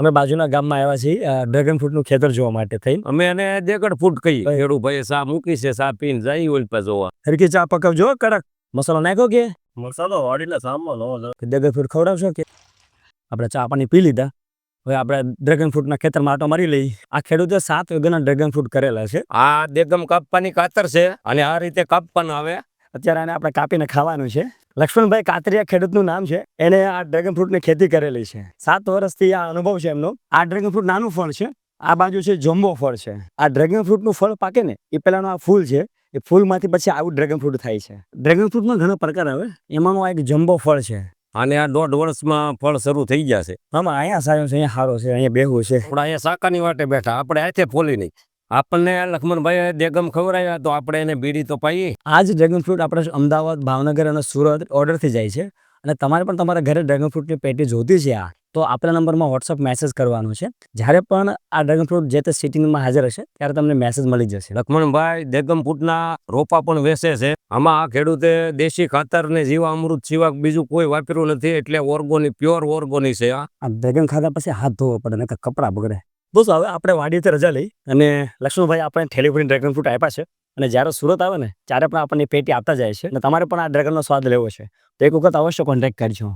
અમે બાજુના ગામમાં આવ્યા છીએ ડ્રેગન ફ્રૂટનું ખેતર જોવા માટે થઈ અમે એને દેગડ ફૂટ કહી ખેડૂ ભાઈ સા મૂકી છે સા પીને જાય ઓલ પાસે જોવા. હરકી ચા પકવજો કડક. મસાલો નાખ્યો કે? મસાલો વાડીને સામો નો કે ડ્રેગન ફ્રૂટ ખવડાવશો કે? આપણે ચા પાણી પી લીધા. હવે આપણે ડ્રેગન ફ્રૂટના ખેતરમાં આટો મારી લઈ આ ખેડૂતે સાત વીઘાના ડ્રેગન ફ્રૂટ કરેલા છે. આ દેગમ કાપવાની કાતર છે અને આ રીતે કાપવાનું આવે. અત્યારે આને આપણે કાપીને ખાવાનું છે. લક્ષ્મણભાઈ કાતરિયા ખેડૂતનું નામ છે. એને આ ડ્રેગન ફ્રૂટની ખેતી કરેલી છે. સાત વર્ષથી આ અનુભવ છે એમનો. આ ડ્રેગન ફ્રૂટ નાનું ફળ છે. આ બાજુ છે જમ્બો ફળ છે. આ ડ્રેગન ફ્રૂટનું ફળ પાકે ને એ પહેલાનું આ ફૂલ છે. એ ફૂલમાંથી પછી આવું ડ્રેગન ફ્રૂટ થાય છે. ડ્રેગન ફ્રૂટમાં ઘણા પ્રકાર આવે. એમાંનો આ એક જમ્બો ફળ છે. અને આ દોઢ વર્ષમાં ફળ શરૂ થઈ ગયા છે. આમાં અહીંયા સારો છે અહીંયા સારો છે અહીંયા બેહું છે. આપણે અહીંયા શાકાની વાટે બેઠા. આપણે હાથે ફોલી નહીં. આપણને લક્ષ્મણભાઈ દેગમ ખવડાવ્યા તો આપણે એને બીડી તો પાઈએ. આ જ ડ્રેગન ફ્રૂટ આપણે અમદાવાદ ભાવનગર અને સુરત ઓર્ડરથી જાય છે. અને તમારે પણ તમારા ઘરે ડ્રેગન ફ્રૂટની પેટી જોતી છે આ તો આપણા નંબરમાં વોટ્સઅપ મેસેજ કરવાનો છે. જ્યારે પણ આ ડ્રેગન ફ્રૂટ જે તે સિટિંગમાં હાજર હશે ત્યારે તમને મેસેજ મળી જશે. લક્ષ્મણભાઈ દેગમ ફ્રૂટના રોપા પણ વેચે છે. આમાં આ ખેડૂતે દેશી ખાતર ને જીવા અમૃત સિવાય બીજું કોઈ વાપર્યું નથી એટલે ઓર્ગોની પ્યોર ઓર્ગોની છે આ. આ ડ્રેગન ખાધા પછી હાથ ધોવો પડે ને કપડાં બગડે. દોસ્તો હવે આપણે વાડીથી રજા લઈ અને લક્ષ્મણભાઈ આપણે થેલી ભરીને ડ્રેગન ફ્રૂટ આપ્યા છે. અને જ્યારે સુરત આવે ને, ત્યારે પણ આપણને પેટી આપતા જાય છે. અને તમારે પણ આ ડ્રેગનનો સ્વાદ લેવો છે. તો એક વખત અવશ્ય કોન્ટેક્ટ કરજો.